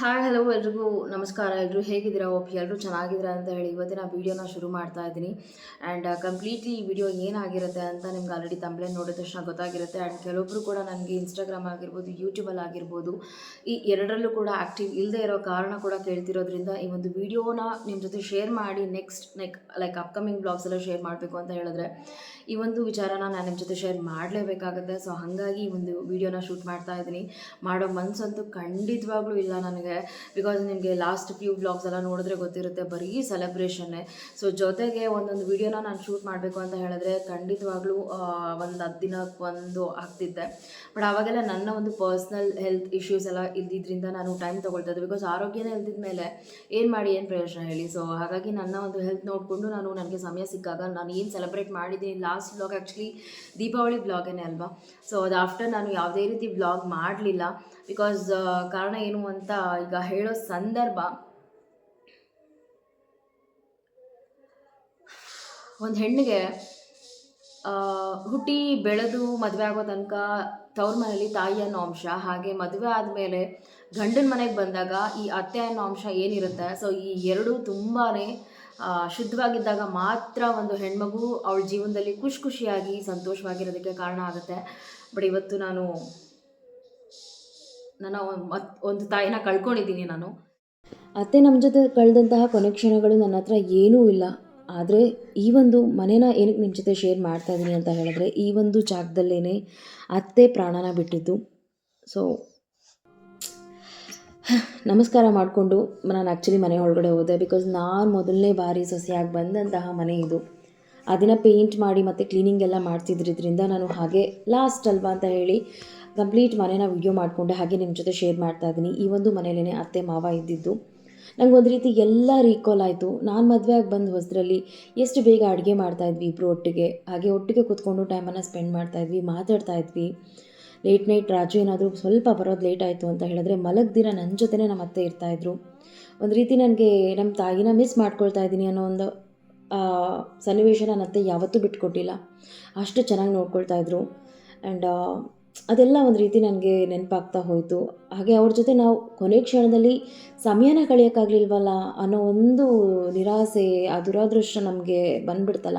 Hi hello ಎಲ್ರಿಗೂ. ನಮಸ್ಕಾರ ಎಲ್ಲರೂ ಹೇಗಿದ್ದೀರಾ? ಓಪ್ ಎಲ್ಲರೂ ಚೆನ್ನಾಗಿದ್ದೀರಾ ಅಂತ ಹೇಳಿ ಇವತ್ತಿನ ವೀಡಿಯೋನ ಶುರು ಮಾಡ್ತಾ ಇದ್ದೀನಿ. ಆ್ಯಂಡ್ ಕಂಪ್ಲೀಟ್ಲಿ ಈ ವಿಡಿಯೋ ಏನಾಗಿರುತ್ತೆ ಅಂತ ನಿಮ್ಗೆ ಆಲ್ರೆಡಿ ತಂಬ್ಲೆ ನೋಡಿದ ತಕ್ಷಣ ಗೊತ್ತಾಗಿರುತ್ತೆ. ಆ್ಯಂಡ್ ಕೆಲವೊಬ್ಬರು ಕೂಡ ನನಗೆ ಇನ್ಸ್ಟಾಗ್ರಾಮ್ ಆಗಿರ್ಬೋದು ಯೂಟ್ಯೂಬಲ್ಲಿ ಆಗಿರ್ಬೋದು, ಈ ಎರಡರಲ್ಲೂ ಕೂಡ ಆ್ಯಕ್ಟಿವ್ ಇಲ್ಲದೆ ಇರೋ ಕಾರಣ ಕೂಡ ಕೇಳ್ತಿರೋದ್ರಿಂದ ಈ ಒಂದು ವಿಡಿಯೋನ ನಿಮ್ಮ ಜೊತೆ ಶೇರ್ ಮಾಡಿ next like like upcoming blogs ಎಲ್ಲ ಶೇರ್ ಮಾಡಬೇಕು ಅಂತ ಹೇಳಿದ್ರೆ ಈ ಒಂದು ವಿಚಾರನ ನಾನು ನಿಮ್ಮ ಜೊತೆ ಶೇರ್ ಮಾಡಲೇಬೇಕಾಗುತ್ತೆ. ಸೊ ಹಾಗಾಗಿ ಈ ಒಂದು ವಿಡಿಯೋನ ಶೂಟ್ ಮಾಡ್ತಾ ಇದ್ದೀನಿ. ಮಾಡೋ ಮನಸ್ಸಂತೂ ಖಂಡಿತವಾಗ್ಲೂ ಇಲ್ಲ ನನಗೆ. ಬಿಕಾಸ್ ನಿಮಗೆ ಲಾಸ್ಟ್ ಫ್ಯೂ ಬ್ಲಾಗ್ಸ್ ಎಲ್ಲ ನೋಡಿದ್ರೆ ಗೊತ್ತಿರುತ್ತೆ, ಬರೀ ಸೆಲೆಬ್ರೇಷನ್ನೇ ಸೊ ಜೊತೆಗೆ ಒಂದೊಂದು ವಿಡಿಯೋನ ನಾನು ಶೂಟ್ ಮಾಡಬೇಕು ಅಂತ ಹೇಳಿದ್ರೆ ಖಂಡಿತವಾಗ್ಲೂ ಒಂದು ಹತ್ತು ದಿನಕ್ಕೆ ಒಂದು ಆಗ್ತಿದ್ದೆ. ಬಟ್ ಆವಾಗೆಲ್ಲ ನನ್ನ ಒಂದು ಪರ್ಸ್ನಲ್ ಹೆಲ್ತ್ ಇಶ್ಯೂಸ್ ಎಲ್ಲ ಇದ್ದಿದ್ದರಿಂದ ನಾನು ಟೈಮ್ ತೊಗೊಳ್ತಾ ಇದ್ದೆ. ಬಿಕಾಸ್ ಆರೋಗ್ಯನೇ ಇಲ್ದಿದ ಮೇಲೆ ಏನು ಮಾಡಿ ಏನು ಪ್ರಯೋಜನ ಹೇಳಿ. ಸೊ ಹಾಗಾಗಿ ನನ್ನ ಒಂದು ಹೆಲ್ತ್ ನೋಡಿಕೊಂಡು ನಾನು ನನಗೆ ಸಮಯ ಸಿಕ್ಕಾಗ ನಾನು ಏನು ಸೆಲೆಬ್ರೇಟ್ ಮಾಡಿದ್ದೀನಿ ಲಾಸ್ಟ್ ಬ್ಲಾಗ್ ಆ್ಯಕ್ಚುಲಿ ದೀಪಾವಳಿ ಬ್ಲಾಗೇನೆ ಅಲ್ವಾ? ಸೊ ಅದು ಆಫ್ಟರ್ ನಾನು ಯಾವುದೇ ರೀತಿ ಬ್ಲಾಗ್ ಮಾಡಲಿಲ್ಲ. ಬಿಕಾಸ್ ಕಾರಣ ಏನು ಅಂತ ಈಗ ಹೇಳೋ ಸಂದರ್ಭ, ಒಂದು ಹೆಣ್ಣಿಗೆ ಹುಟ್ಟಿ ಬೆಳೆದು ಮದುವೆ ಆಗೋ ತನಕ ತವ್ರ ಮನೆಯಲ್ಲಿ ತಾಯಿ ಅನ್ನೋ ಅಂಶ, ಹಾಗೆ ಮದುವೆ ಆದಮೇಲೆ ಗಂಡನ ಮನೆಗೆ ಬಂದಾಗ ಈ ಅತ್ತೆ ಅನ್ನೋ ಅಂಶ ಏನಿರುತ್ತೆ? ಸೊ ಈ ಎರಡು ತುಂಬಾ ಶುದ್ಧವಾಗಿದ್ದಾಗ ಮಾತ್ರ ಒಂದು ಹೆಣ್ಮಗು ಅವಳ ಜೀವನದಲ್ಲಿ ಖುಷಿ ಖುಷಿಯಾಗಿ, ಸಂತೋಷವಾಗಿರೋದಕ್ಕೆ ಕಾರಣ ಆಗುತ್ತೆ. ಬಟ್ ಇವತ್ತು ನಾನು ನನ್ನ ಒಂದ್- ತಾಯಿನ ಕಳ್ಕೊಂಡಿದ್ದೀನಿ ನಾನು. ಅತ್ತೆ ನಮ್ಮ ಜೊತೆ ಕಳೆದಂತಹ ಕೊನೆ ಕ್ಷಣಗಳು ನನ್ನ ಹತ್ರ ಏನೂ ಇಲ್ಲ. ಆದರೆ ಈ ಒಂದು ಮನೇನ ಏನಕ್ಕೆ ನಿಮ್ಮ ಜೊತೆ ಶೇರ್ ಮಾಡ್ತಾ ಇದ್ದೀನಿ ಅಂತ ಹೇಳಿದ್ರೆ ಈ ಒಂದು ಜಾಗದಲ್ಲೇ ಅತ್ತೆ ಪ್ರಾಣನ ಬಿಟ್ಟಿದ್ದು. ಸೊ ನಮಸ್ಕಾರ ಮಾಡಿಕೊಂಡು ನಾನು ಆ್ಯಕ್ಚುಲಿ ಮನೆ ಒಳಗಡೆ ಹೋದೆ ಬಿಕಾಸ್ ನಾನು ಮೊದಲನೇ ಬಾರಿ ಸೊಸೆಯಾಗಿ ಬಂದಂತಹ ಮನೆ ಇದು. ಅದನ್ನು ಪೇಂಟ್ ಮಾಡಿ ಮತ್ತು ಕ್ಲೀನಿಂಗ್ ಎಲ್ಲ ಮಾಡ್ತಿದ್ರಿದ್ರಿಂದ ನಾನು ಹಾಗೆ ಲಾಸ್ಟ್ ಅಲ್ವಾ ಅಂತ ಹೇಳಿ ಕಂಪ್ಲೀಟ್ ಮನೇನ ವಿಡಿಯೋ ಮಾಡಿಕೊಂಡೆ, ಹಾಗೆ ನಿಮ್ಮ ಜೊತೆ ಶೇರ್ ಮಾಡ್ತಾ ಇದ್ದೀನಿ. ಈ ಒಂದು ಮನೇಲೇ ಅತ್ತೆ, ಮಾವ ಇದ್ದಿದ್ದು. ನಂಗೆ ಒಂದು ರೀತಿ ಎಲ್ಲ ರೀಕಾಲ್ ಆಯಿತು. ನಾನು ಮದುವೆ ಆಗಿ ಬಂದು ಹೊಸದ್ರಲ್ಲಿ ಎಷ್ಟು ಬೇಗ ಅಡುಗೆ ಮಾಡ್ತಾಯಿದ್ವಿ ಇಬ್ಬರು ಒಟ್ಟಿಗೆ. ಹಾಗೆ ಒಟ್ಟಿಗೆ ಕೂತ್ಕೊಂಡು ಟೈಮನ್ನು ಸ್ಪೆಂಡ್ ಮಾಡ್ತಾಯಿದ್ವಿ ಮಾತಾಡ್ತಾ ಇದ್ವಿ. ಲೇಟ್ ನೈಟ್ ರಾಜು ಏನಾದರೂ ಸ್ವಲ್ಪ ಬರೋದು ಲೇಟ್ ಆಯಿತು ಅಂತ ಹೇಳಿದ್ರೆ ಮಲಗ್ದಿರ ನನ್ನ ಜೊತೆನೇ ನಮ್ಮ ಅತ್ತೆ ಇರ್ತಾಯಿದ್ರು ಒಂದು ರೀತಿ ನನಗೆ ನಮ್ಮ ತಾಯಿನ ಮಿಸ್ ಮಾಡ್ಕೊಳ್ತಾ ಇದ್ದೀನಿ ಅನ್ನೋ ಒಂದು ಸನ್ನಿವೇಶ ನನ್ನ ಅತ್ತೆ ಯಾವತ್ತೂ ಬಿಟ್ಕೊಟ್ಟಿಲ್ಲ. ಅಷ್ಟು ಚೆನ್ನಾಗಿ ನೋಡ್ಕೊಳ್ತಾ ಇದ್ರು. ಆ್ಯಂಡ್ ಅದೆಲ್ಲ ಒಂದು ರೀತಿ ನನಗೆ ನೆನಪಾಗ್ತಾ ಹೋಯಿತು. ಹಾಗೆ ಅವ್ರ ಜೊತೆ ನಾವು ಕೊನೆ ಕ್ಷಣದಲ್ಲಿ ಸಮಯನ ಕಳೆಯೋಕ್ಕಾಗಲಿಲ್ವಲ್ಲ ಅನ್ನೋ ಒಂದು ನಿರಾಸೆ, ಆ ದುರಾದೃಷ್ಟ ನಮಗೆ ಬಂದ್ಬಿಡ್ತಲ್ಲ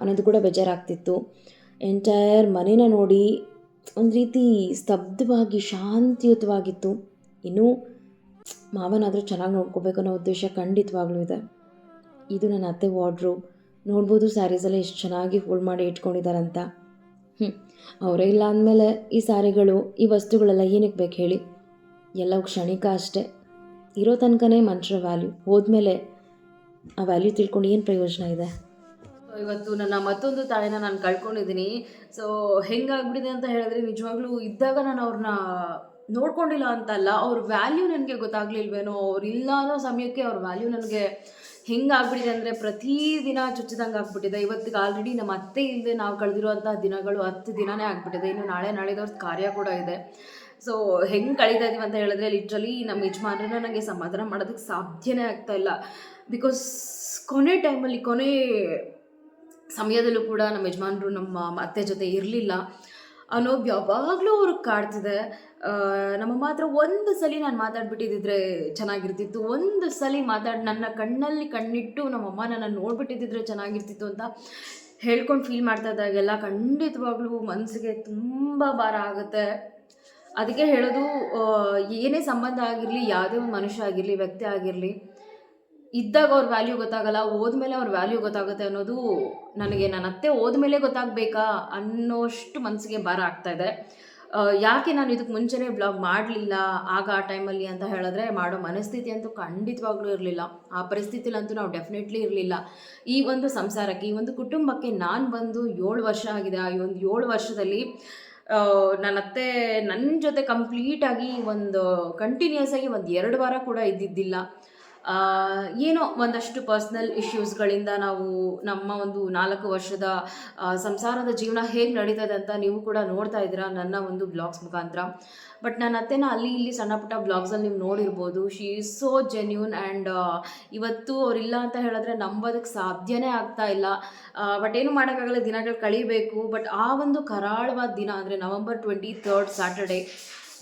ಅನ್ನೋದು ಕೂಡ ಬೇಜಾರಾಗ್ತಿತ್ತು. ಎಂಟೈರ್ ಮನೇನ ನೋಡಿ ಒಂದು ರೀತಿ ಸ್ತಬ್ಧವಾಗಿ, ಶಾಂತಿಯುತವಾಗಿತ್ತು. ಇನ್ನೂ ಮಾವನಾದರೂ ಚೆನ್ನಾಗಿ ನೋಡ್ಕೋಬೇಕು ಅನ್ನೋ ಉದ್ದೇಶ ಖಂಡಿತವಾಗ್ಲೂ ಇದೆ. ಇದು ನನ್ನ ಅತ್ತೆ ವಾರ್ಡ್ರೋಬ್. ನೋಡ್ಬೋದು ಸ್ಯಾರೀಸೆಲ್ಲ ಎಷ್ಟು ಚೆನ್ನಾಗಿ ಫೋಲ್ಡ್ ಮಾಡಿ ಇಟ್ಕೊಂಡಿದ್ದಾರಂತ. ಹ್ಞೂ ಅವರೇ ಇಲ್ಲ ಅಂದಮೇಲೆ ಈ ಸಾರಿಗಳು, ಈ ವಸ್ತುಗಳೆಲ್ಲ ಏನಕ್ಕೆ ಬೇಕು ಹೇಳಿ? ಎಲ್ಲವೂ ಕ್ಷಣಿಕ ಅಷ್ಟೇ. ಇರೋ ತನಕನೇ ಮನುಷ್ಯರ ವ್ಯಾಲ್ಯೂ ಹೋದ್ಮೇಲೆ ಆ ವ್ಯಾಲ್ಯೂ ತಿಳ್ಕೊಂಡು ಏನು ಪ್ರಯೋಜನ ಇದೆ? ಇವತ್ತು ನನ್ನ ಮತ್ತೊಂದು ತಾಯಿನ ನಾನು ಕಳ್ಕೊಂಡಿದ್ದೀನಿ. ಸೊ ಹೆಂಗಾಗ್ಬಿಟ್ಟಿದೆ ಅಂತ ಹೇಳಿದ್ರೆ ನಿಜವಾಗ್ಲೂ ಇದ್ದಾಗ ನಾನು ಅವ್ರನ್ನ ನೋಡ್ಕೊಂಡಿಲ್ಲ ಅಂತಲ್ಲ. ಅವ್ರ ವ್ಯಾಲ್ಯೂ ನನಗೆ ಗೊತ್ತಾಗ್ಲಿಲ್ವೇನೋ ಅವ್ರು ಇಲ್ಲ ಅನ್ನೋ ಸಮಯಕ್ಕೆ ಅವ್ರ ವ್ಯಾಲ್ಯೂ ನನಗೆ ಹೆಂಗಾಗ್ಬಿಟ್ಟಿದೆ ಅಂದರೆ ಪ್ರತಿದಿನ ಚುಚ್ಚಿದಂಗೆ ಆಗ್ಬಿಟ್ಟಿದೆ. ಇವತ್ತಿಗೆ ಆಲ್ರೆಡಿ ನಮ್ಮ ಅತ್ತೆ ಇಲ್ಲದೆ ನಾವು ಕಳೆದಿರುವಂತಹ ದಿನಗಳು ಹತ್ತು ದಿನನೇ ಆಗ್ಬಿಟ್ಟಿದೆ. ಇನ್ನು ನಾಳೆ ನಾಳೆದವ್ರ ಕಾರ್ಯ ಕೂಡ ಇದೆ. ಸೊ ಹೆಂಗೆ ಕಳೀತಾ ಇದೀವಿ ಅಂತ ಹೇಳಿದ್ರೆ ಲಿಟ್ರಲಿ ನಮ್ಮ ಯಜಮಾನ್ರನ್ನ ನನಗೆ ಸಮಾಧಾನ ಮಾಡೋದಕ್ಕೆ ಸಾಧ್ಯನೇ ಆಗ್ತಾ ಇಲ್ಲ. ಬಿಕಾಸ್ ಕೊನೆ ಟೈಮಲ್ಲಿ ಕೊನೆ ಸಮಯದಲ್ಲೂ ಕೂಡ ನಮ್ಮ ಯಜಮಾನರು ನಮ್ಮ ಅತ್ತೆ ಜೊತೆ ಇರಲಿಲ್ಲ. ಅನ್ನೋದು ಯಾವಾಗಲೂ ಅವ್ರಿಗೆ ಕಾಡ್ತಿದೆ. ನಮ್ಮ ಮಾತ್ರ ಒಂದು ಸಲ ನಾನು ಮಾತಾಡ್ಬಿಟ್ಟಿದ್ದಿದ್ರೆ ಚೆನ್ನಾಗಿರ್ತಿತ್ತು. ಒಂದು ಸಲ ಮಾತಾಡಿ, ನನ್ನ ಕಣ್ಣಲ್ಲಿ ಕಣ್ಣಿಟ್ಟು ನಮ್ಮಮ್ಮ ನನ್ನ ನೋಡ್ಬಿಟ್ಟಿದ್ದಿದ್ರೆ ಚೆನ್ನಾಗಿರ್ತಿತ್ತು ಅಂತ ಹೇಳ್ಕೊಂಡು ಫೀಲ್ ಮಾಡ್ತಾ ಇದ್ದಾಗೆಲ್ಲ ಖಂಡಿತವಾಗ್ಲೂ ಮನಸ್ಸಿಗೆ ತುಂಬ ಭಾರ ಆಗುತ್ತೆ. ಅದಕ್ಕೆ ಹೇಳೋದು ಏನೇ ಸಂಬಂಧ ಆಗಿರಲಿ, ಯಾವುದೇ ಒಂದು ಮನುಷ್ಯ ಆಗಿರಲಿ, ವ್ಯಕ್ತಿ ಆಗಿರಲಿ ಇದ್ದಾಗ ಅವ್ರ ವ್ಯಾಲ್ಯೂ ಗೊತ್ತಾಗಲ್ಲ, ಹೋದ್ಮೇಲೆ ಅವ್ರ ವ್ಯಾಲ್ಯೂ ಗೊತ್ತಾಗುತ್ತೆ ಅನ್ನೋದು ನನಗೆ ನನ್ನ ಅತ್ತೆ ಹೋದ್ಮೇಲೆ ಗೊತ್ತಾಗಬೇಕಾ ಅನ್ನೋಷ್ಟು ಮನಸ್ಸಿಗೆ ಭಾರ ಆಗ್ತಾ ಇದೆ ಯಾಕೆ ನಾನು ಇದಕ್ಕೆ ಮುಂಚೆನೇ ಬ್ಲಾಗ್ ಮಾಡಲಿಲ್ಲ, ಆಗ ಆ ಟೈಮಲ್ಲಿ ಅಂತ ಹೇಳಿದ್ರೆ ಮಾಡೋ ಮನಸ್ಥಿತಿ ಅಂತೂ ಖಂಡಿತವಾಗ್ಲೂ ಇರಲಿಲ್ಲ. ಆ ಪರಿಸ್ಥಿತಿಲಂತೂ ನಾವು ಡೆಫಿನೆಟ್ಲಿ ಇರಲಿಲ್ಲ. ಈ ಒಂದು ಸಂಸಾರಕ್ಕೆ, ಈ ಒಂದು ಕುಟುಂಬಕ್ಕೆ ನಾನು ಬಂದು ಏಳು ವರ್ಷ ಆಗಿದೆ. ಆ ಒಂದು ಏಳು ವರ್ಷದಲ್ಲಿ ನನ್ನ ಅತ್ತೆ ನನ್ನ ಜೊತೆ ಕಂಪ್ಲೀಟಾಗಿ ಒಂದು ಕಂಟಿನ್ಯೂಸ್ ಆಗಿ ಒಂದು ಎರಡು ವಾರ ಕೂಡ ಇದ್ದಿದ್ದಿಲ್ಲ. ಏನೋ ಒಂದಷ್ಟು ಪರ್ಸ್ನಲ್ ಇಶ್ಯೂಸ್ಗಳಿಂದ ನಾವು ನಮ್ಮ ಒಂದು ನಾಲ್ಕು ವರ್ಷದ ಸಂಸಾರದ ಜೀವನ ಹೇಗೆ ನಡೀತದೆ ಅಂತ ನೀವು ಕೂಡ ನೋಡ್ತಾ ಇದ್ದೀರಾ ನನ್ನ ಒಂದು ಬ್ಲಾಗ್ಸ್ ಮುಖಾಂತರ. ಬಟ್ ನನ್ನ ಅತ್ತೆನ ಅಲ್ಲಿ ಇಲ್ಲಿ ಸಣ್ಣ ಪುಟ್ಟ ಬ್ಲಾಗ್ಸಲ್ಲಿ ನೀವು ನೋಡಿರ್ಬೋದು. She is so genuine and ಇವತ್ತು ಅವರಿಲ್ಲ ಅಂತ ಹೇಳಿದ್ರೆ ನಂಬೋದಕ್ಕೆ ಸಾಧ್ಯನೇ ಆಗ್ತಾ ಇಲ್ಲ. ಬಟ್ ಏನು ಮಾಡೋಕ್ಕಾಗಲ್ಲ, ದಿನಗಳು ಕಳಿಬೇಕು. ಬಟ್ ಆ ಒಂದು ಕರಾಳವಾದ ದಿನ ಅಂದರೆ ನವಂಬರ್ ಟ್ವೆಂಟಿ ತರ್ಡ್ ಸ್ಯಾಟರ್ಡೇ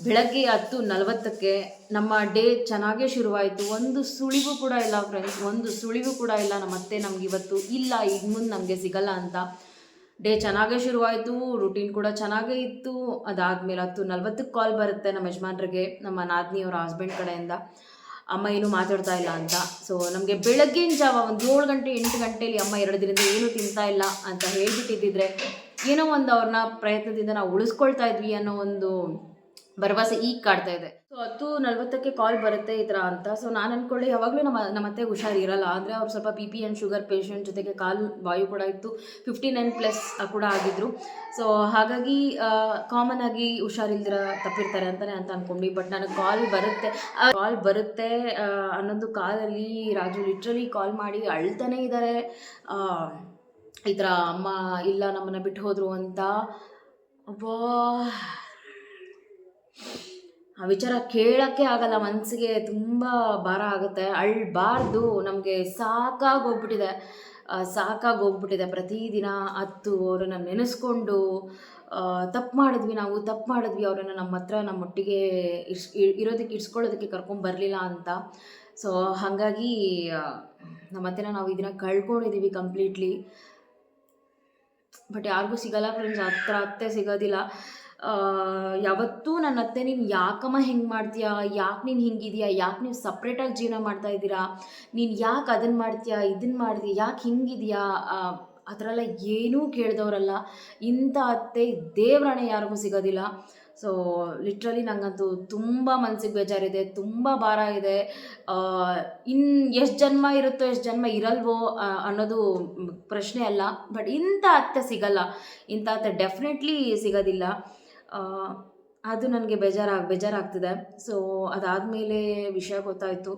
ಬೆಳಗ್ಗೆ ಹತ್ತು ನಲವತ್ತಕ್ಕೆ ನಮ್ಮ ಡೇ ಚೆನ್ನಾಗೇ ಶುರುವಾಯಿತು. ಒಂದು ಸುಳಿವು ಕೂಡ ಇಲ್ಲ ಫ್ರೆಂಡ್ಸ್ ಒಂದು ಸುಳಿವು ಕೂಡ ಇಲ್ಲ. ನಮ್ಮ ಅತ್ತೆ ನಮ್ಗೆ ಇವತ್ತು ಇಲ್ಲ, ಈಗ ಮುಂದೆ ನಮಗೆ ಸಿಗಲ್ಲ ಅಂತ. ಡೇ ಚೆನ್ನಾಗೇ ಶುರುವಾಯಿತು ರುಟೀನ್ ಕೂಡ ಚೆನ್ನಾಗೇ ಇತ್ತು. ಅದಾದಮೇಲೆ ಹತ್ತು ನಲ್ವತ್ತಕ್ಕೆ ಕಾಲ್ ಬರುತ್ತೆ ನಮ್ಮ ಯಜಮಾನ್ರಿಗೆ, ನಮ್ಮ ನಾದಿನಿಯವರ ಹಸ್ಬೆಂಡ್ ಕಡೆಯಿಂದ. ಅಮ್ಮ ಏನೂ ಮಾತಾಡ್ತಾ ಇಲ್ಲ ಅಂತ. ಸೊ ನಮಗೆ ಬೆಳಗ್ಗಿನ ಜಾವ ಒಂದು ಏಳು ಗಂಟೆ, ಎಂಟು ಗಂಟೆಯಲ್ಲಿ ಅಮ್ಮ ಎರಡು ದಿನದಿಂದ ಏನೂ ತಿಂತಾ ಇಲ್ಲ ಅಂತ ಹೇಳ್ಬಿಟ್ಟಿದ್ದಿದ್ರೆ, ಏನೋ ಒಂದು ಅವ್ರನ್ನ ಪ್ರಯತ್ನದಿಂದ ನಾವು ಉಳಿಸ್ಕೊಳ್ತಾ ಇದ್ವಿ ಅನ್ನೋ ಒಂದು ಭರವಸೆ ಈಗ ಕಾಡ್ತಾ ಇದೆ. ಸೊ ಹತ್ತು ನಲ್ವತ್ತಕ್ಕೆ ಕಾಲ್ ಬರುತ್ತೆ ಈ ಥರ ಅಂತ. ಸೊ ನಾನು ಅಂದ್ಕೊಳ್ಳಿ ಯಾವಾಗಲೂ ನಮ್ಮ ನಮ್ಮ ಅತ್ತೆ ಹುಷಾರು ಇರಲ್ಲ. ಆದರೆ ಅವ್ರು ಸ್ವಲ್ಪ B P and sugar patient ಜೊತೆಗೆ ಕಾಲು ವಾಯು ಕೂಡ ಇತ್ತು. ಫಿಫ್ಟಿ ನೈನ್ ಪ್ಲಸ್ ಕೂಡ ಆಗಿದ್ರು. ಸೊ ಹಾಗಾಗಿ ಕಾಮನ್ ಆಗಿ ಹುಷಾರಿಲ್ದಿರ ತಪ್ಪಿರ್ತಾರೆ ಅಂತಲೇ ಅಂತ ಅಂದ್ಕೊಂಡ್ವಿ ಬಟ್ ನನಗೆ ಕಾಲ್ ಬರುತ್ತೆ. ಕಾಲ್ ಬರುತ್ತೆ ಅನ್ನೋದು ಅನ್ನೊಂದು ಕಾಲಲ್ಲಿ ರಾಜು ಲಿಟ್ರಲಿ ಕಾಲ್ ಮಾಡಿ ಅಳ್ತಾನೆ ಇದ್ದಾರೆ ಈ ಥರ ಅಮ್ಮ ಇಲ್ಲ ನಮ್ಮನ್ನು ಬಿಟ್ಟು ಹೋದರು ಅಂತ. ಅಬ್ಬಾ. ಆ ವಿಚಾರ ಕೇಳೋಕ್ಕೆ ಆಗಲ್ಲ ಮನಸ್ಸಿಗೆ ತುಂಬ ಭಾರ ಆಗುತ್ತೆ. ಅಳ್ಬಾರ್ದು, ನಮಗೆ ಸಾಕಾಗಿ ಸಾಕಾಗೋಗ್ಬಿಟ್ಟಿದೆ. ಸಾಕಾಗಿ ಹೋಗ್ಬಿಟ್ಟಿದೆ ಪ್ರತಿದಿನ ಹತ್ತು ಅವರನ್ನು ನೆನೆಸ್ಕೊಂಡು ತಪ್ಪು ಮಾಡಿದ್ವಿ ನಾವು, ತಪ್ಪು ಮಾಡಿದ್ವಿ ಅವರನ್ನು ನಮ್ಮ ಹತ್ರ, ನಮ್ಮ ಒಟ್ಟಿಗೆ ಇರ್ಸ್ ಇ- ಇರೋದಕ್ಕೆ ಇಡ್ಸ್ಕೊಳ್ಳೋದಕ್ಕೆ ಕರ್ಕೊಂಬರಲಿಲ್ಲ ಅಂತ. ಸೊ ಹಾಗಾಗಿ ನಮ್ಮ ಹತ್ರ ನಾವು ಇದನ್ನ ಕಳ್ಕೊಂಡಿದ್ದೀವಿ ಕಂಪ್ಲೀಟ್ಲಿ ಬಟ್ ಯಾರಿಗೂ ಸಿಗಲ್ಲ ಫ್ರೆಂಡ್ಸ್ ಹತ್ರ ಅತ್ತೆ ಸಿಗೋದಿಲ್ಲ. ಯಾವತ್ತೂ ನನ್ನ ಅತ್ತೆ, ನೀನು ಯಾಕಮ್ಮ ಹೆಂಗೆ ಮಾಡ್ತೀಯಾ? ಯಾಕೆ ನೀನು ಹಿಂಗಿದೆಯಾ? ಯಾಕೆ ನೀವು ಸಪ್ರೇಟಾಗಿ ಜೀವನ ಮಾಡ್ತಾ ಇದ್ದೀರಾ? ನೀನು ಯಾಕೆ ಅದನ್ನು ಮಾಡ್ತೀಯಾ? ಇದನ್ನು ಮಾಡ್ತೀಯ ಯಾಕೆ ಹಿಂಗಿದೆಯಾ? ಆ ಥರ ಎಲ್ಲ ಏನೂ ಕೇಳಿದವರಲ್ಲ. ಇಂಥ ಅತ್ತೆ ದೇವ್ರಣೆ ಯಾರಿಗೂ ಸಿಗೋದಿಲ್ಲ. ಸೊ ಲಿಟ್ರಲಿ ನನಗಂತೂ ತುಂಬ ಮನಸ್ಸಿಗೆ ಬೇಜಾರಿದೆ, ತುಂಬ ಭಾರ ಇದೆ. ಇನ್ನು ಎಷ್ಟು ಜನ್ಮ ಇರುತ್ತೋ, ಎಷ್ಟು ಜನ್ಮ ಇರಲ್ವೋ ಅನ್ನೋದು ಪ್ರಶ್ನೆ ಅಲ್ಲ. ಬಟ್ ಇಂಥ ಅತ್ತೆ ಸಿಗಲ್ಲ. ಇಂಥ ಅತ್ತೆ ಡೆಫಿನೆಟ್ಲಿ ಸಿಗೋದಿಲ್ಲ. ಅದು ನನಗೆ ಬೇಜಾರಾಗಿ ಬೇಜಾರಾಗ್ತಿದೆ. ಸೊ ಅದಾದಮೇಲೆ ವಿಷಯ ಗೊತ್ತಾಯಿತು.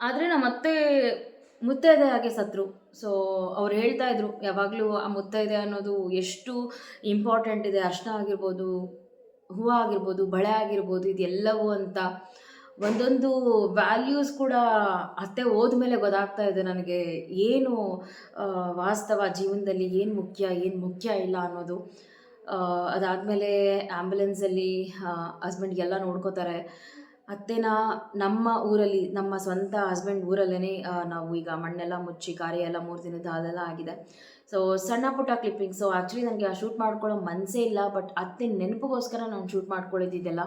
ಆದರೆ ನಮ್ಮ ಅತ್ತೆ ಮುತ್ತೈದೆ ಹಾಗೆ ಸತ್ರು. ಸೊ ಅವ್ರು ಹೇಳ್ತಾ ಇದ್ರು, ಯಾವಾಗಲೂ ಆ ಮುತ್ತೈದೆ ಅನ್ನೋದು ಎಷ್ಟು ಇಂಪಾರ್ಟೆಂಟ್ ಇದೆ, ಅರ್ಶನ ಆಗಿರ್ಬೋದು, ಹೂವು ಆಗಿರ್ಬೋದು, ಬಳೆ ಆಗಿರ್ಬೋದು, ಇದೆಲ್ಲವೂ ಅಂತ. ಒಂದೊಂದು ವ್ಯಾಲ್ಯೂಸ್ ಕೂಡ ಅತ್ತೆ ಹೋದ್ಮೇಲೆ ಗೊತ್ತಾಗ್ತಾ ಇದೆ ನನಗೆ. ಏನು ವಾಸ್ತವ ಜೀವನದಲ್ಲಿ ಏನು ಮುಖ್ಯ ಏನು ಮುಖ್ಯ ಇಲ್ಲ ಅನ್ನೋದು. ಅದಾದಮೇಲೆ ಆ್ಯಂಬುಲೆನ್ಸಲ್ಲಿ ಹಸ್ಬೆಂಡ್ ಎಲ್ಲ ನೋಡ್ಕೋತಾರೆ. ಅತ್ತೆನ ನಮ್ಮ ಊರಲ್ಲಿ, ನಮ್ಮ ಸ್ವಂತ ಹಸ್ಬೆಂಡ್ ಊರಲ್ಲೇ ನಾವು ಈಗ ಮಣ್ಣೆಲ್ಲ ಮುಚ್ಚಿ ಕಾರ್ಯ ಎಲ್ಲ ಮೂರು ದಿನದ ಅದೆಲ್ಲ ಆಗಿದೆ. ಸೊ ಸಣ್ಣ ಪುಟ್ಟ ಕ್ಲಿಪ್ಪಿಂಗ್ ಸೊ ಆ್ಯಕ್ಚುಲಿ ನನಗೆ ಆ ಶೂಟ್ ಮಾಡ್ಕೊಳ್ಳೋ ಮನಸ್ಸೇ ಇಲ್ಲ ಬಟ್ ಅತ್ತೆ ನೆನಪಿಗೋಸ್ಕರ ನಾನು ಶೂಟ್ ಮಾಡ್ಕೊಳ್ಳಿದ್ದಿದ್ದೆಲ್ಲ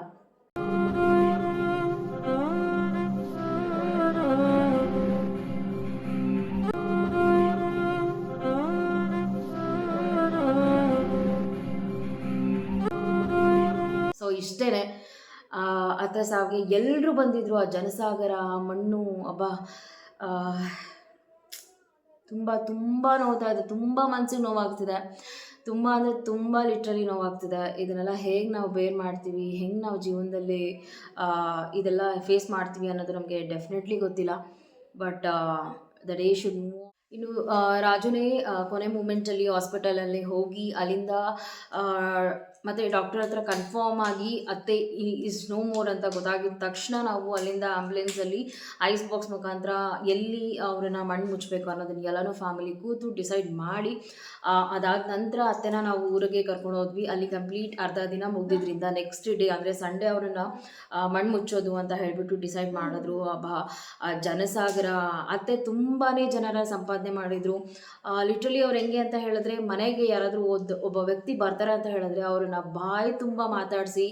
ಇಷ್ಟೇ ಅತ್ತ ಸಾವಿಗೆ ಎಲ್ಲರೂ ಬಂದಿದ್ರು, ಆ ಜನಸಾಗರ ಮಣ್ಣು, ಅಬ್ಬ ತುಂಬ ತುಂಬ ನೋವ್ತಾ ಇದೆ. ತುಂಬ ಮನಸ್ಸಿಗೆ ನೋವಾಗ್ತಿದೆ. ತುಂಬ ಅಂದರೆ ತುಂಬ ಲಿಟ್ರಲಿ ನೋವಾಗ್ತಿದೆ. ಇದನ್ನೆಲ್ಲ ಹೇಗೆ ನಾವು ಬೇರ್ ಮಾಡ್ತೀವಿ, ಹೆಂಗೆ ನಾವು ಜೀವನದಲ್ಲಿ ಇದೆಲ್ಲ ಫೇಸ್ ಮಾಡ್ತೀವಿ ಅನ್ನೋದು ನಮಗೆ ಡೆಫಿನೆಟ್ಲಿ ಗೊತ್ತಿಲ್ಲ. But the day should move ಇನ್ನು ರಾಜುನೇ ಕೊನೆ ಮೂಮೆಂಟಲ್ಲಿ ಹಾಸ್ಪಿಟಲಲ್ಲಿ ಹೋಗಿ ಅಲ್ಲಿಂದ ಮತ್ತೆ ಡಾಕ್ಟರ್ ಹತ್ರ ಕನ್ಫರ್ಮ್ ಆಗಿ ಅತ್ತೆ ಇಸ್ ನೋ ಮೋರ್ ಅಂತ ಗೊತ್ತಾಗಿದ ತಕ್ಷಣ ನಾವು ಅಲ್ಲಿಂದ ಆ್ಯಂಬುಲೆನ್ಸಲ್ಲಿ ಐಸ್ ಬಾಕ್ಸ್ ಮುಖಾಂತರ ಎಲ್ಲಿ ಅವ್ರನ್ನ ಮಣ್ಣು ಮುಚ್ಚಬೇಕು ಅನ್ನೋದನ್ನ ಎಲ್ಲನೂ ಫ್ಯಾಮಿಲಿ ಕೂತು ಡಿಸೈಡ್ ಮಾಡಿ ಅದಾದ ನಂತರ ಅತ್ತೆನ ನಾವು ಊರಿಗೆ ಕರ್ಕೊಂಡು ಹೋದ್ವಿ. ಅಲ್ಲಿ ಕಂಪ್ಲೀಟ್ ಅರ್ಧ ದಿನ ಮುಗ್ದಿದ್ರಿಂದ ನೆಕ್ಸ್ಟ್ ಡೇ ಅಂದರೆ ಸಂಡೇ ಅವರನ್ನು ಮಣ್ಣು ಮುಚ್ಚೋದು ಅಂತ ಹೇಳಿಬಿಟ್ಟು ಡಿಸೈಡ್ ಮಾಡಿದ್ರು. ಬಾ ಜನಸಾಗರ ಅತ್ತೆ ತುಂಬಾ ಜನರ ಸಂಪಾದನೆ ಮಾಡಿದರು. ಲಿಟ್ರಲಿ ಅವ್ರು ಹೆಂಗೆ ಅಂತ ಹೇಳಿದ್ರೆ ಮನೆಗೆ ಯಾರಾದರೂ ಒಬ್ಬ ವ್ಯಕ್ತಿ ಬರ್ತಾರೆ ಅಂತ ಹೇಳಿದ್ರೆ ಅವ್ರನ್ನ ಬಾಯಿ ತುಂಬ ಮಾತಾಡಿಸಿ,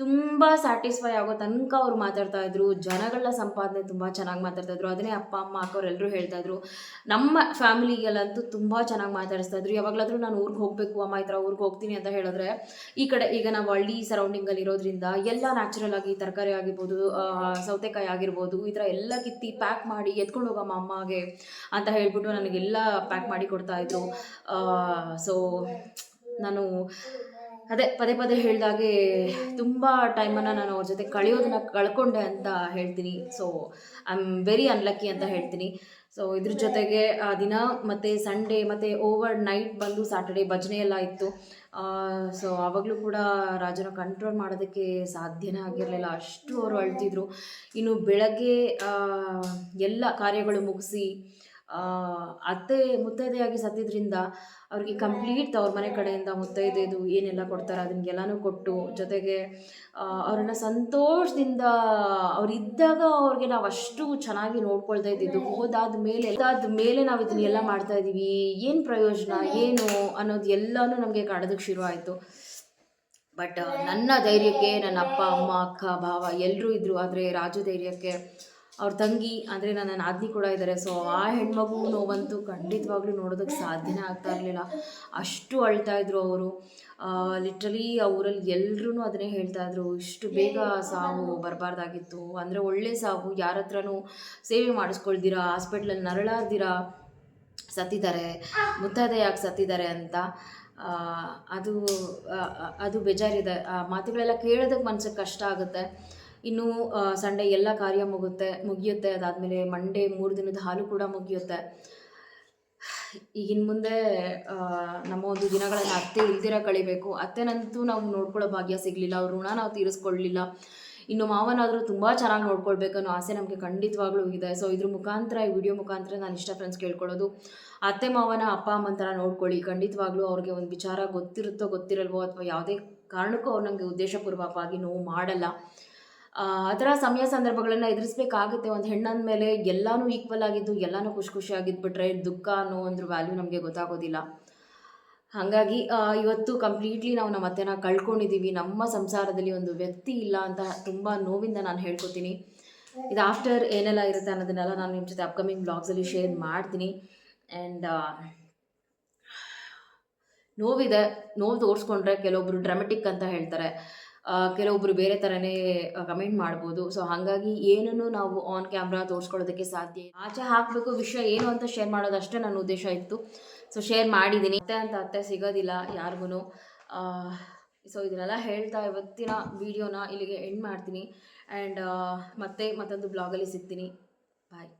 ತುಂಬ ಸ್ಯಾಟಿಸ್ಫೈ ಆಗೋ ತನಕ ಅವ್ರು ಮಾತಾಡ್ತಾ ಇದ್ರು. ಜನಗಳ ಸಂಪಾದನೆ ತುಂಬ ಚೆನ್ನಾಗಿ ಮಾತಾಡ್ತಾ ಇದ್ರು. ಅದನ್ನೇ ಅಪ್ಪ, ಅಮ್ಮ ಅಕ್ಕವರೆಲ್ಲರೂ ಹೇಳ್ತಾ ಇದ್ರು. ನಮ್ಮ ಫ್ಯಾಮಿಲಿಗೆಲ್ಲಂತೂ ತುಂಬ ಚೆನ್ನಾಗಿ ಮಾತಾಡಿಸ್ತಾ ಇದ್ರು. ಯಾವಾಗಲಾದ್ರೂ ನಾನು ಊರಿಗೆ ಹೋಗಬೇಕು, ಅಮ್ಮ ಈ ಥರ ಊರಿಗೆ ಹೋಗ್ತೀನಿ ಅಂತ ಹೇಳಿದ್ರೆ, ಈ ಕಡೆ ಈಗ ನಾವು ಹಳ್ಳಿ ಸರೌಂಡಿಂಗಲ್ಲಿ ಇರೋದ್ರಿಂದ ಎಲ್ಲ ನ್ಯಾಚುರಲ್ ಆಗಿ ತರಕಾರಿ ಆಗಿರ್ಬೋದು ಸೌತೆಕಾಯಿ ಆಗಿರ್ಬೋದು, ಈ ಥರ ಎಲ್ಲ ಕಿತ್ತಿ ಪ್ಯಾಕ್ ಮಾಡಿ ಎತ್ಕೊಂಡು ಹೋಗಮ್ಮ ಅಮ್ಮಗೆ ಅಂತ ಹೇಳಿಬಿಟ್ಟು ನನಗೆಲ್ಲ ಪ್ಯಾಕ್ ಮಾಡಿ ಕೊಡ್ತಾ ಇದ್ರು. ಸೊ ನಾನು ಅದೇ ಪದೇ ಪದೇ ಹೇಳಿದಾಗೆ ತುಂಬ ಟೈಮನ್ನು ನಾನು ಅವ್ರ ಜೊತೆ ಕಳೆಯೋದನ್ನ ಕಳ್ಕೊಂಡೆ ಅಂತ ಹೇಳ್ತೀನಿ. So I am very unlucky ಅಂತ ಹೇಳ್ತೀನಿ. ಸೊ ಇದ್ರ ಜೊತೆಗೆ ಆ ದಿನ ಮತ್ತು ಸಂಡೇ ಮತ್ತು ಓವರ್ ನೈಟ್ ಬಂದು ಸ್ಯಾಟರ್ಡೇ ಭಜನೆ ಎಲ್ಲ ಇತ್ತು. ಸೊ ಆವಾಗಲೂ ಕೂಡ ರಾಜನ ಕಂಟ್ರೋಲ್ ಮಾಡೋದಕ್ಕೆ ಸಾಧ್ಯನೇ ಆಗಿರಲಿಲ್ಲ. ಅಷ್ಟು ಅವರು ಅಳ್ತಿದ್ರು. ಇನ್ನು ಬೆಳಗ್ಗೆ ಎಲ್ಲ ಕಾರ್ಯಗಳು ಮುಗಿಸಿ ಅತ್ತೆ ಮುತ್ತೈದೆಯಾಗಿ ಸತ್ತಿದ್ರಿಂದ ಅವ್ರಿಗೆ ಕಂಪ್ಲೀಟ್ ಅವ್ರ ಮನೆ ಕಡೆಯಿಂದ ಮುತ್ತೈದೆದು ಏನೆಲ್ಲ ಕೊಡ್ತಾರೆ ಅದನ್ನೆಲ್ಲನೂ ಕೊಟ್ಟು ಜೊತೆಗೆ ಅವ್ರನ್ನ ಸಂತೋಷದಿಂದ ಅವರಿದ್ದಾಗ ಅವ್ರಿಗೆ ನಾವು ಅಷ್ಟು ಚೆನ್ನಾಗಿ ನೋಡ್ಕೊಳ್ತಾ ಇದ್ದಿದ್ದು. ಹೋದಾದ ಮೇಲೆ ಹೋದಾದ ಮೇಲೆ ನಾವು ಇದನ್ನೆಲ್ಲ ಮಾಡ್ತಾ ಇದ್ದೀವಿ. ಏನು ಪ್ರಯೋಜನ, ಏನು ಅನ್ನೋದು ಎಲ್ಲನೂ ನಮಗೆ ಕಾಡೋದಕ್ಕೆ ಶುರು ಆಯಿತು. ಬಟ್ ನನ್ನ ಧೈರ್ಯಕ್ಕೆ ನನ್ನ ಅಪ್ಪ, ಅಮ್ಮ, ಅಕ್ಕ, ಭಾವ ಎಲ್ಲರೂ ಇದ್ದರು ಆದರೆ ರಾಜು ಧೈರ್ಯಕ್ಕೆ ಅವ್ರ ತಂಗಿ ಅಂದರೆ ನನ್ನ ನಾದಿನಿ ಕೂಡ ಇದ್ದಾರೆ ಸೊ ಆ ಹೆಣ್ಮಗು ನೋವಂತೂ ಖಂಡಿತವಾಗ್ಲೂ ನೋಡೋದಕ್ಕೆ ಸಾಧ್ಯನೇ ಆಗ್ತಾ ಇರಲಿಲ್ಲ. ಅಷ್ಟು ಅಳ್ತಾ ಇದ್ರು ಅವರು. ಲಿಟ್ರಲಿ ಅವರಲ್ಲಿ ಎಲ್ಲರೂ ಅದನ್ನೇ ಹೇಳ್ತಾ ಇದ್ರು. ಇಷ್ಟು ಬೇಗ ಸಾವು ಬರಬಾರ್ದಾಗಿತ್ತು. ಅಂದರೆ ಒಳ್ಳೆ ಸಾವು. ಯಾರ ಹತ್ರನೂ ಸೇವೆ ಮಾಡಿಸ್ಕೊಳ್ದಿರಾ ಹಾಸ್ಪಿಟ್ಲಲ್ಲಿ ನರಳಾರ್ದಿರಾ ಸತ್ತಿದ್ದಾರೆ. ಮುತ್ತಾದ ಯಾಕೆ ಸತ್ತಿದ್ದಾರೆ ಅಂತ. ಅದು ಅದು ಬೇಜಾರಿದೆ. ಆ, ಮಾತುಗಳೆಲ್ಲ ಕೇಳೋದಕ್ಕೆ ಮನ್ಸಿಗೆ ಕಷ್ಟ ಆಗುತ್ತೆ. ಇನ್ನು ಸಂಡೇ ಎಲ್ಲ ಕಾರ್ಯ ಮುಗುತ್ತೆ, ಮುಗಿಯುತ್ತೆ. ಅದಾದಮೇಲೆ ಮಂಡೇ ಮೂರು ದಿನದ ಹಾಲು ಕೂಡ ಮುಗಿಯುತ್ತೆ. ಈಗಿನ ಮುಂದೆ ನಮ್ಮ ಒಂದು ದಿನಗಳನ್ನು ಅತ್ತೆ ಇಲ್ದಿರ ಕಳಿಬೇಕು. ಅತ್ತೆನಂತೂ ನಾವು ನೋಡ್ಕೊಳ್ಳೋ ಭಾಗ್ಯ ಸಿಗಲಿಲ್ಲ. ಅವ್ರ ಋಣ ನಾವು ತೀರಿಸ್ಕೊಳ್ಳಲಿಲ್ಲ ಇನ್ನು ಮಾವನಾದರೂ ತುಂಬ ಚೆನ್ನಾಗಿ ನೋಡ್ಕೊಳ್ಬೇಕು ಅನ್ನೋ ಆಸೆ ನಮಗೆ ಖಂಡಿತವಾಗ್ಲೂ ಇದೆ. ಸೊ ಇದ್ರ ಮುಖಾಂತರ, ಈ ವಿಡಿಯೋ ಮುಖಾಂತರ ನಾನು ಇಷ್ಟ ಫ್ರೆಂಡ್ಸ್ ಕೇಳ್ಕೊಳ್ಳೋದು, ಅತ್ತೆ ಮಾವನ ಅಪ್ಪ ಅಮ್ಮನ ಥರ ನೋಡ್ಕೊಳ್ಳಿ. ಖಂಡಿತವಾಗ್ಲೂ ಅವ್ರಿಗೆ ಒಂದು ವಿಚಾರ ಗೊತ್ತಿರುತ್ತೋ ಗೊತ್ತಿರಲ್ವೋ ಅಥವಾ ಯಾವುದೇ ಕಾರಣಕ್ಕೂ ಅವ್ರು ನನಗೆ ಉದ್ದೇಶಪೂರ್ವಕವಾಗಿ ನೋವು ಮಾಡಲ್ಲ. ಆ ಥರ ಸಮಯ ಸಂದರ್ಭಗಳನ್ನು ಎದುರಿಸಬೇಕಾಗುತ್ತೆ. ಒಂದು ಹೆಣ್ಣಂದ ಮೇಲೆ ಎಲ್ಲನೂ ಈಕ್ವಲ್ ಆಗಿದ್ದು, ಎಲ್ಲಾನು ಖುಷಿ ಖುಷಿಯಾಗಿದ್ಬಿಟ್ರೆ ದುಃಖ ಅನ್ನೋ ಒಂದು ವ್ಯಾಲ್ಯೂ ನಮಗೆ ಗೊತ್ತಾಗೋದಿಲ್ಲ. ಹಾಗಾಗಿ ಇವತ್ತು ಕಂಪ್ಲೀಟ್ಲಿ ನಾವು ನಮ್ಮ ಅತ್ತೆನ ಕಳ್ಕೊಂಡಿದ್ದೀವಿ ನಮ್ಮ ಸಂಸಾರದಲ್ಲಿ ಒಂದು ವ್ಯಕ್ತಿ ಇಲ್ಲ ಅಂತ ತುಂಬ ನೋವಿಂದ ನಾನು ಹೇಳ್ಕೊತೀನಿ. ಇದು ಆಫ್ಟರ್ ಏನೆಲ್ಲ ಇರುತ್ತೆ ಅನ್ನೋದನ್ನೆಲ್ಲ ನಾನು ನಿಮ್ಮ ಜೊತೆ ಅಪ್ಕಮಿಂಗ್ ಬ್ಲಾಗ್ಸಲ್ಲಿ ಶೇರ್ ಮಾಡ್ತೀನಿ. ಆ್ಯಂಡ್ ನೋವಿದೆ. ನೋವು ತೋರಿಸ್ಕೊಂಡ್ರೆ ಕೆಲವೊಬ್ರು ಡ್ರಾಮೆಟಿಕ್ ಅಂತ ಹೇಳ್ತಾರೆ. ಆ, ಕೆಲವೊಬ್ರು ಬೇರೆ ಥರನೇ ಕಮೆಂಟ್ ಮಾಡ್ಬೋದು. ಸೊ ಹಾಗಾಗಿ ಏನನ್ನು ನಾವು ಆನ್ ಕ್ಯಾಮ್ರಾ ತೋರಿಸ್ಕೊಳ್ಳೋದಕ್ಕೆ ಸಾಧ್ಯ ಆಚೆ ಹಾಕಬೇಕು ವಿಷಯ ಏನು ಅಂತ ಶೇರ್ ಮಾಡೋದಷ್ಟೇ ನನ್ನ ಉದ್ದೇಶ ಇತ್ತು. ಸೊ ಶೇರ್ ಮಾಡಿದ್ದೀನಿ. ಅತ್ತೆ ಅಂತ ಅತ್ತೆ ಸಿಗೋದಿಲ್ಲ ಯಾರಿಗೂ ಸೊ ಇದನ್ನೆಲ್ಲ ಹೇಳ್ತಾ ಇವತ್ತಿನ ವಿಡಿಯೋನ ಇಲ್ಲಿಗೆ ಎಂಡ್ ಮಾಡ್ತೀನಿ. ಆ್ಯಂಡ್ ಮತ್ತೆ ಮತ್ತೊಂದು ಬ್ಲಾಗಲ್ಲಿ ಸಿಗ್ತೀನಿ. ಬಾಯ್